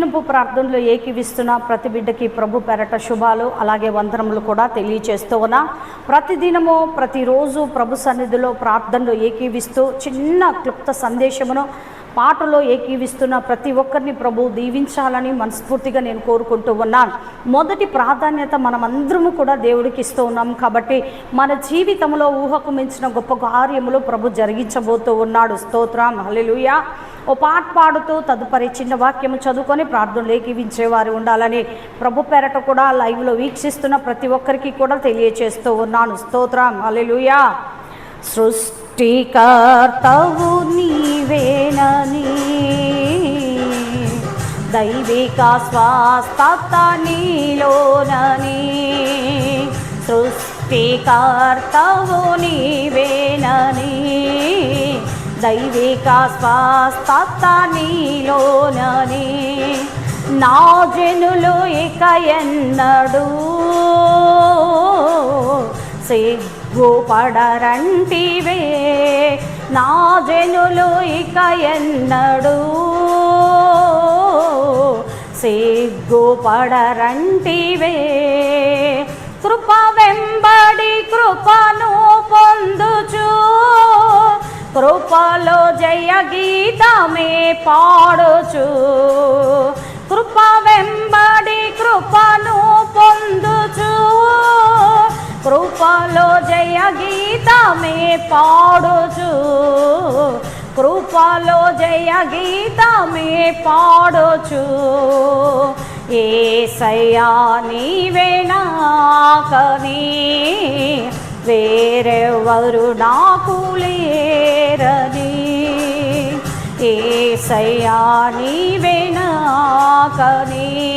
దినపు ప్రార్థనలో ఏకీవిస్తున్న ప్రతి బిడ్డకి ప్రభు పెరట శుభాలు అలాగే వందనములు కూడా తెలియచేస్తూ ఉన్నా. ప్రతిదినము ప్రతిరోజు ప్రభు సన్నిధిలో ప్రార్థనలో ఏకీవిస్తూ చిన్న క్లుప్త సందేశమును పాటలో ఏకీవిస్తున్న ప్రతి ఒక్కరిని ప్రభు దీవించాలని మనస్ఫూర్తిగా నేను కోరుకుంటూ ఉన్నాను. మొదటి ప్రాధాన్యత మనమందరము కూడా దేవుడికి ఇస్తూ ఉన్నాం కాబట్టి మన జీవితంలో ఊహకు మించిన గొప్ప కార్యములు ప్రభు జరిగించబోతూ ఉన్నాడు. స్తోత్రం. హల్లెలూయా. ఓ పాట పాడుతూ తదుపరి చిన్న వాక్యము చదువుకొని ప్రార్థనలు ఏకీవించేవారు ఉండాలని ప్రభు పేరట కూడా లైవ్లో వీక్షిస్తున్న ప్రతి ఒక్కరికి కూడా తెలియచేస్తూ ఉన్నాను. స్తోత్రం. హల్లెలూయా. సృష్టికర్తవు నీవేనని దైవిక స్వాస్థత నీలోనని సృష్టికర్తవు నీవేనని దైవిక స్వాస్థత నీలోనని నా జనులు ఇక ఎన్నడూ సిగ్గుపడరంటివే. నా జనులు ఇక ఎన్నడు సిగ్గుపడరంటివే. కృప వెంబడి కృపను పొందుచు. కృపలో జయ గీతమే పాడుచు. కృప వెంబడి కృపను పొందుచు. కృపలో జయ గీత గీతమే పాడుచు. కృపలో జయ గీతమే పాడుచు. ఏసయ్యా నీవే నాకని. వేరెవరు నాకు లేరని. ఏసయ్యా నీవే నాకని.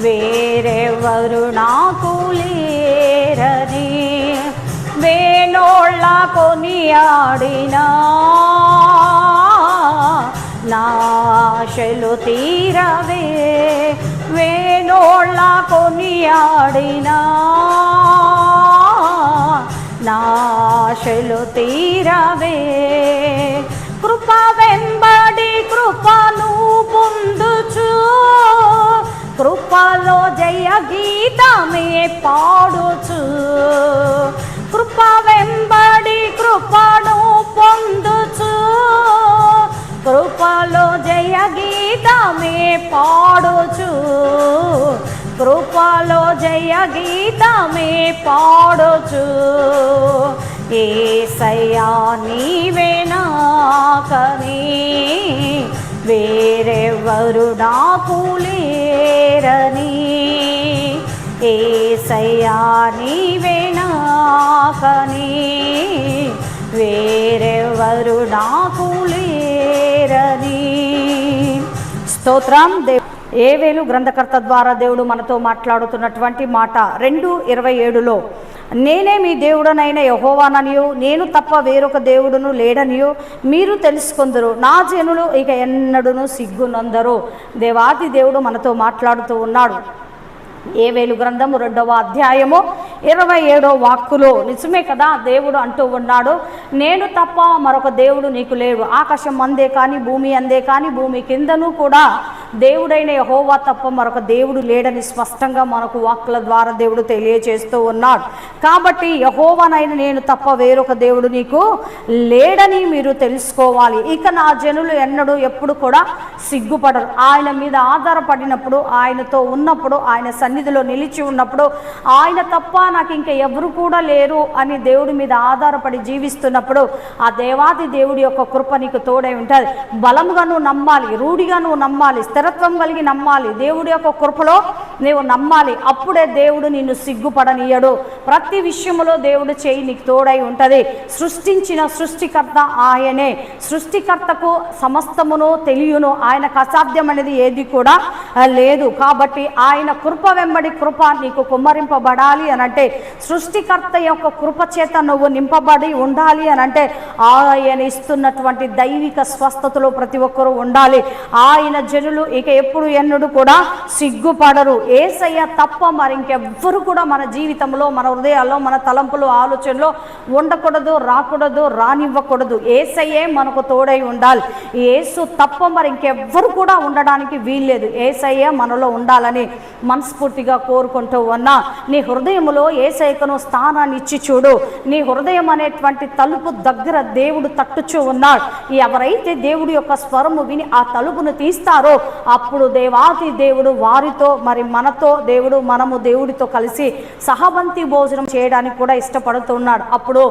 వేరెవరు నాకు వేణోళ్ళ కొనియాడినా నాశలు తీరవే వేణోళ్ళ కొనియాడినా నాశలు తీరవే కృప వెంబడి కృపను పొందుచు. కృపలో జయ గీతమే పాడుచు. గీతమే కృపలో జయ గీతమే పాడుచు. ఏసయ్యా నీవే కనీ వేరెవరు నాకు లేరని. ఏసయ్యా నీవే నాకని. వేరెవరు నాకు లేరని. స్తోత్రం. దేవ్ ఏవేలు గ్రంథకర్త ద్వారా దేవుడు మనతో మాట్లాడుతున్నటువంటి మాట రెండు ఇరవై ఏడులో నేనే మీ దేవుడనైన యహోవాననియు నేను తప్ప వేరొక దేవుడును లేడనియు మీరు తెలుసుకుందరు. నా జనులు ఇక ఎన్నడును సిగ్గునందరు. దేవాది దేవుడు మనతో మాట్లాడుతూ ఉన్నాడు. ఏవేలు గ్రంథము రెండవ అధ్యాయము? ఇరవై ఏడో వాక్కులో నిజమే కదా దేవుడు అంటూ ఉన్నాడు నేను తప్ప మరొక దేవుడు నీకు లేడు. ఆకాశం అందే కానీ భూమి అందే కానీ భూమి కిందను కూడా దేవుడైన యహోవా తప్ప మరొక దేవుడు లేడని స్పష్టంగా మనకు వాక్కుల ద్వారా దేవుడు తెలియచేస్తూ ఉన్నాడు. కాబట్టి యహోవానైన నేను తప్ప వేరొక దేవుడు నీకు లేడని మీరు తెలుసుకోవాలి. ఇక నా జనులు ఎన్నడూ ఎప్పుడు కూడా సిగ్గుపడరు. ఆయన మీద ఆధారపడినప్పుడు ఆయనతో ఉన్నప్పుడు ఆయన సన్నిధిలో నిలిచి ఉన్నప్పుడు ఆయన తప్ప నాకు ఇంకా ఎవరు కూడా లేరు అని దేవుడి మీద ఆధారపడి జీవిస్తున్నప్పుడు ఆ దేవాది దేవుడి యొక్క కృప నీకు తోడై ఉంటుంది. బలముగా నువ్వు నమ్మాలి రూఢిగా నువ్వు నమ్మాలి స్థిరత్వం కలిగి నమ్మాలి. దేవుడి యొక్క కృపలో నీవు నమ్మాలి. అప్పుడే దేవుడు నిన్ను సిగ్గుపడనీయడు. ప్రతి విషయములో దేవుడు చేయి నీకు తోడై ఉంటుంది. సృష్టించిన సృష్టికర్త ఆయనే. సృష్టికర్తకు సమస్తమును తెలియను. ఆయనకు అసాధ్యం అనేది ఏది కూడా లేదు. కాబట్టి ఆయన కృప వెంబడి కృప నీకు కుమ్మరింపబడాలి అని అంటే సృష్టికర్త యొక్క కృప చేత నువ్వు నింపబడి ఉండాలి అని అంటే ఆయన ఇస్తున్నటువంటి దైవిక స్వస్థతలో ప్రతి ఒక్కరూ ఉండాలి. ఆయన జనులు ఇక ఎప్పుడు ఎన్నడూ కూడా సిగ్గుపడరు. ఏసయ్య తప్ప మరి ఇంకెవ్వరు కూడా మన జీవితంలో మన హృదయాల్లో మన తలంపులు ఆలోచనలో ఉండకూడదు రాకూడదు రానివ్వకూడదు. ఏసయ్యే మనకు తోడై ఉండాలి. ఏసు తప్ప మరి ఇంకెవ్వరు కూడా ఉండడానికి వీల్లేదు. ఏసయ్య మనలో ఉండాలని మనస్ఫూర్తిగా కోరుకుంటూ ఉన్నా నీ హృదయంలో ఏసైకను స్థానాన్ని ఇచ్చి చూడు. నీ హృదయం అనేటువంటి తలుపు దగ్గర దేవుడు తట్టుచూ ఉన్నాడు. ఎవరైతే దేవుడి యొక్క స్వరము విని ఆ తలుపును తీస్తారో అప్పుడు దేవాతి దేవుడు వారితో మరి మనతో దేవుడు మనము దేవుడితో కలిసి సహబంతి భోజనం చేయడానికి కూడా ఇష్టపడుతున్నాడు అప్పుడు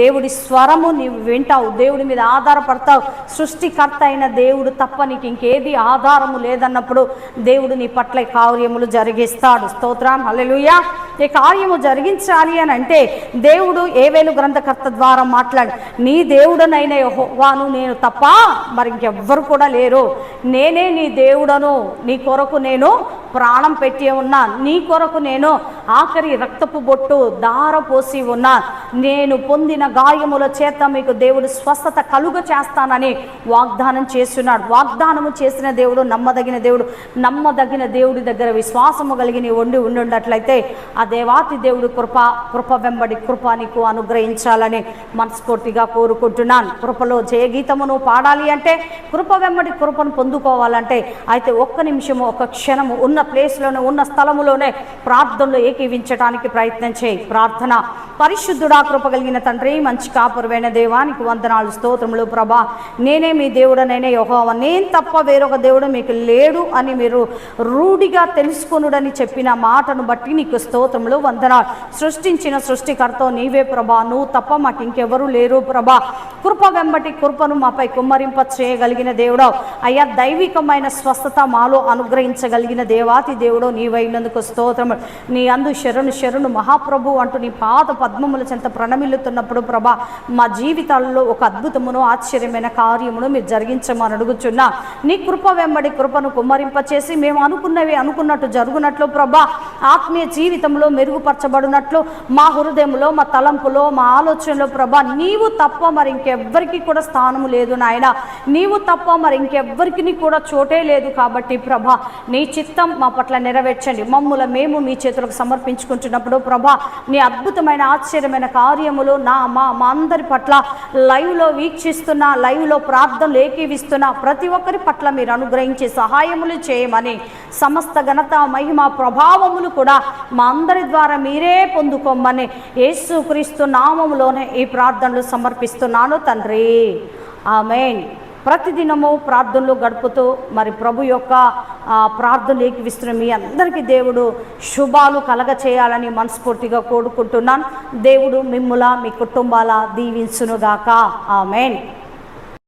దేవుడి స్వరము నీవు వింటావు. దేవుడి మీద ఆధారపడతావు. సృష్టికర్త అయిన దేవుడు తప్ప నీకు ఇంకేది ఆధారము లేదన్నప్పుడు దేవుడు నీ పట్ల ఈ కార్యములు జరిగిస్తాడు. స్తోత్రం. హల్లెలూయా. ఈ కార్యము జరిగించాలి అని అంటే దేవుడు ఏవేలు గ్రంథకర్త ద్వారా మాట్లాడు నీ దేవుడనైన యహోవాను నేను తప్ప మరి ఇంకెవ్వరు కూడా లేరు. నేనే నీ దేవుడను నీ కొరకు నేను ప్రాణం పెట్టి ఉన్నా నీ కొరకు నేను ఆఖరి రక్తపు బొట్టు దార పోసి ఉన్నా. నేను పొందిన గాయముల చేత మీకు దేవుడు స్వస్థత కలుగ చేస్తానని వాగ్దానం చేస్తున్నాడు. వాగ్దానము చేసిన దేవుడు నమ్మదగిన దేవుడు నమ్మదగిన దేవుడి దగ్గర విశ్వాసము కలిగి నీ వండి ఉండున్నట్లయితే ఆ దేవాతి దేవుడు కృప కృప వెంబడి కృప నీకు అనుగ్రహించాలని మనస్ఫూర్తిగా కోరుకుంటున్నాను. కృపలో జయగీతమును పాడాలి అంటే కృప వెంబడి కృపను పొందుకోవాలంటే అయితే ఒక్క నిమిషము ఒక క్షణము ఉన్న ప్లేస్లోనే ఉన్న స్థలములోనే ప్రార్థనలో ఏకీవించడానికి ప్రయత్నం చేయి. ప్రార్థన. పరిశుద్ధుడా కృప కలిగిన తండ్రి మంచి కాపురమైన దేవానికి వందనాలు స్తోత్రములు. ప్రభా నేనే మీ దేవుడనైనా యోహోవ. నేను తప్ప వేరొక దేవుడు మీకు లేడు అని మీరు రూఢిగా తెలుసుకొనుడని చెప్పిన మాటను బట్టి నీకు స్తోత్రములు వందనాలు. సృష్టించిన సృష్టికర్త నీవే ప్రభా. నువ్వు తప్ప మాకు ఇంకెవరూ లేరు ప్రభా. కృప వెంబటి కృపను మాపై కుమ్మరింప చేయగలిగిన దేవుడో అయ్యా దైవికమైన స్వస్థత మాలో అనుగ్రహించగలిగిన దేవాతి దేవుడో నీవైనందుకు స్తోత్రము నీ అందు శరణు శరణు మహాప్రభు అంటూ నీ పాత పద్మముల చెంత ప్రణమిల్లుతున్నప్పుడు ప్రభా మా జీవితాల్లో ఒక అద్భుతమును ఆశ్చర్యమైన కార్యమును మీరు జరిగించమని అడుగుచున్నా. నీ కృప వెంబడి కృపను కుమ్మరింపచేసి మేము అనుకున్నవి అనుకున్నట్టు జరుగునట్లు ప్రభా. ఆత్మీయ జీవితంలో మెరుగుపరచబడినట్లు మా హృదయంలో మా తలంపులో మా ఆలోచనలో ప్రభా నీవు తప్ప మరి ఇంకెవ్వరికి కూడా స్థానము లేదు నాయన. నీవు తప్ప మరి ఇంకెవ్వరికి కూడా చోటే లేదు కాబట్టి ప్రభా నీ చిత్తం మా పట్ల నెరవేర్చండి. మమ్ముల మేము మీ చేతులకు సమర్పించుకుంటున్నప్పుడు ప్రభా నీ అద్భుతమైన ఆశ్చర్యమైన కార్యములు నా మా మా అందరి పట్ల లైవ్లో వీక్షిస్తున్న లైవ్లో ప్రార్థనలు ఏకీవిస్తున్న ప్రతి ఒక్కరి పట్ల మీరు అనుగ్రహించే సహాయములు చేయమని సమస్త ఘనత మహిమ ప్రభావములు కూడా మా అందరి ద్వారా మీరే పొందుకోమని యేసుక్రీస్తు నామంలోనే ఈ ప్రార్థనలు సమర్పిస్తున్నాను తండ్రి. ఆమెన్. ప్రతిదినము ప్రార్థనలు గడుపుతూ మరి ప్రభు యొక్క ప్రార్థనలు ఏకివిస్తున్న మీ అందరికీ దేవుడు శుభాలు కలగ చేయాలని మనస్ఫూర్తిగా కోరుకుంటున్నాను. దేవుడు మిమ్ముల మీ కుటుంబాల దీవించునుగాక. ఆమెన్.